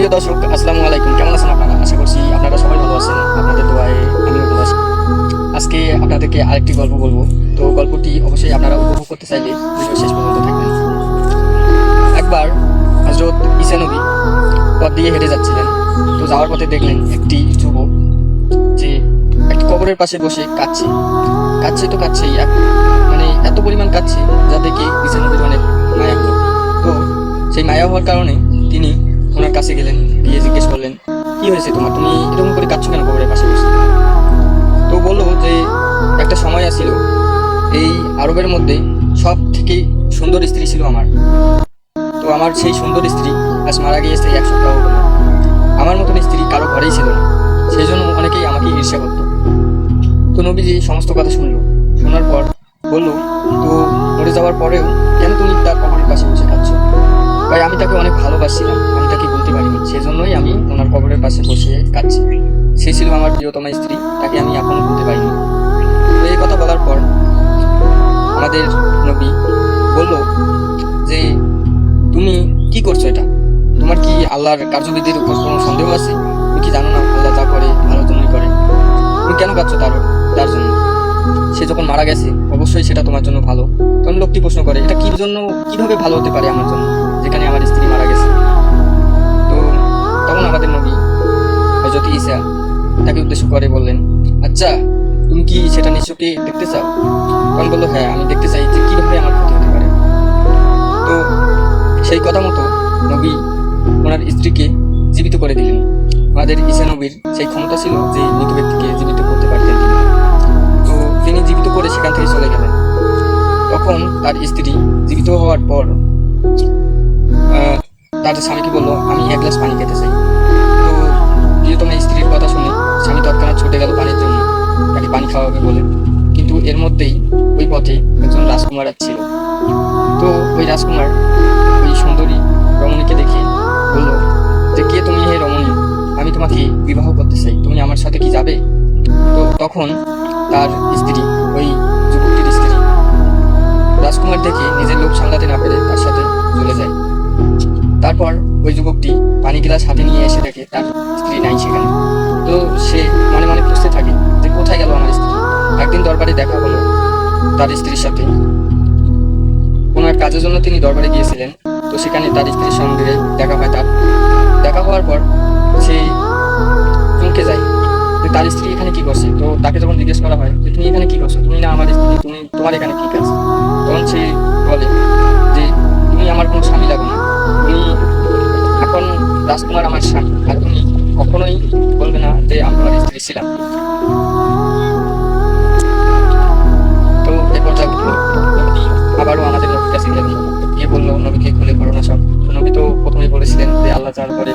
প্রিয় দর্শক, আসসালামু আলাইকুম। কেমন আছেন আপনারা? আশা করছি আপনারা সবাই ভালো আছেন। আপনাদের দোয়ায় আমিও ভালো আছি। আজকে আপনাদেরকে আরেকটি গল্প বলব। তো গল্পটি অবশ্যই আপনারা উপভোগ করতে চাইলে ভিডিও শেষ পর্যন্ত থাকবেন। একবার হজরত ঈসা নবী পথ দিয়ে হেঁটে যাচ্ছিলেন। তো যাওয়ার পথে দেখলেন একটি যুবক যে একটি কবরের পাশে বসে কাঁদছে। কাঁদছে তো কাঁদছেই। মানে এত পরিমাণ কাঁদছে যা দেখে ঈসা নবীর অনেক মায়া হলো। তো সেই মায়া হওয়ার কারণে তিনি ওনার কাছে গেলেন, গিয়ে জিজ্ঞেস করলেন, কি হয়েছে তোমার? তুমি এরকম করে কাঁদছো কেন কবরের পাশে বসে? তো বলল যে, একটা সময় আসছিল এই আরবের মধ্যে সব থেকে সুন্দর স্ত্রী ছিল আমার। তো আমার সেই সুন্দর স্ত্রী আজ মারা গিয়েছে এক সপ্তাহ হলো। আমার মতন স্ত্রী কারও ঘরেই ছিল না সেই জন্য অনেকেই আমাকে ঈর্ষা করতো। তো নবীজি সমস্ত কথা শুনলো। শোনার পর বলল, তো মরে যাওয়ার পরেও কেন তুমি তার কবরের পাশে বসে কাঁদছো? ভাই, আমি তাকে অনেক ভালোবাসছিলাম সেজন্যই আমি ওনার কবরের পাশে বসে কাঁদছি। সে ছিল আমার প্রিয়তমা স্ত্রী, তাকে আমি এখনও বলতে পারিনি। তো এই কথা বলার পর আমাদের নবী বলল যে, তুমি কি করছ এটা? তোমার কি আল্লাহর কার্যবিধির উপর কোনো সন্দেহ আছে? তুমি কি জানো না আল্লাহ যা করে ভালোর জন্যই করে? তুমি কেন কাঁদছো তার তার জন্য? সে যখন মারা গেছে, অবশ্যই সেটা তোমার জন্য ভালো। তখন লোকটি প্রশ্ন করে, এটা কি জন্য, কীভাবে ভালো হতে পারে আমার জন্য, যেখানে আমার স্ত্রী মারা গেছে? আমাদের নবী হজরত ঈসা তাকে উদ্দেশ্য করে বললেন আচ্ছা তুমি কি সেটা নিশ্চয়ই দেখতে চাও? তখন বলল হ্যাঁ আমি দেখতে চাই যে কীভাবে আমার ক্ষতি হতে পারে। তো সেই কথা মতো নবী ওনার স্ত্রীকে জীবিত করে দিলেন। আমাদের ঈসা নবীর সেই ক্ষমতা ছিল যে মৃত ব্যক্তিকে জীবিত করতে পারতেন তিনি তো তিনি জীবিত করে সেখান থেকে চলে গেলেন। তখন তার স্ত্রী জীবিত হওয়ার পর তার স্বামীকে বলল, আমি এক গ্লাস পানি খেতে চাই। এর মধ্যেই ওই পথে একজন রাজকুমার ছিল। তো ওই রাজকুমার, ওই সুন্দরী রমণীকে দেখে বলল, যে কে তুমি হে রমণী? আমি তোমাকে বিবাহ করতে চাই। তুমি আমার সাথে কি যাবে? তো তখন তার স্ত্রী, ওই যুবকটির স্ত্রী রাজকুমার দেখে নিজের লোক সামলাতে না পেরে তার সাথে চলে যায়। তারপর ওই যুবকটি পানি গ্লাস হাতে নিয়ে এসে দেখে, তার স্ত্রী নাই সেখানে। তো সে মনে মনে খুঁজতে থাকে, যে কোথায় গেল আমার স্ত্রী? একদিন দরবারে দেখা হলো তার স্ত্রীর সাথে। কোনো এক কাজের জন্য তিনি দরবারে গিয়েছিলেন, তো সেখানে তার স্ত্রীর সঙ্গে দেখা হয়। তার দেখা হওয়ার পর সে চমকে যায় তার স্ত্রী এখানে কি করছে? তো তাকে যখন জিজ্ঞেস করা হয় যে, তুমি এখানে কি করছ? তুমি না আমার স্ত্রী, তুমি তোমার এখানে কি কাজ? তখন সে বলে যে, তুমি আমার কোনো স্বামী লাগো না। তুমি এখন রাজকুমার আমার স্বামী, আর তুমি কখনোই বলবে না যে, আমি আমার স্ত্রী ছিলাম। আল্লাহ যার পরে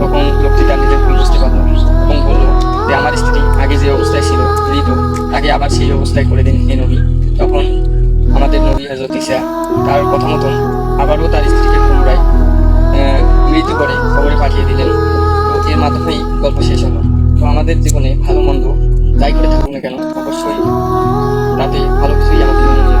তখন লোকটি তার নিজের ভুল বুঝতে পারল এবং বলল যে, আমার স্ত্রী আগে যে অবস্থায় ছিল ঋতু তাকে আবার সেই অবস্থায় করে দিন এ নবী। তখন আমাদের নবী হজরত ইসা তার কথা মতন আবারও তার স্ত্রীকে পুনরায় মৃত করে খবরে পাঠিয়ে দিলেন এর মাধ্যমেই গল্প শেষ হলো। তো আমাদের জীবনে ভালো মন্দ যাই করে থাকুক না কেন, অবশ্যই তাতে ভালো কিছুই আমাদের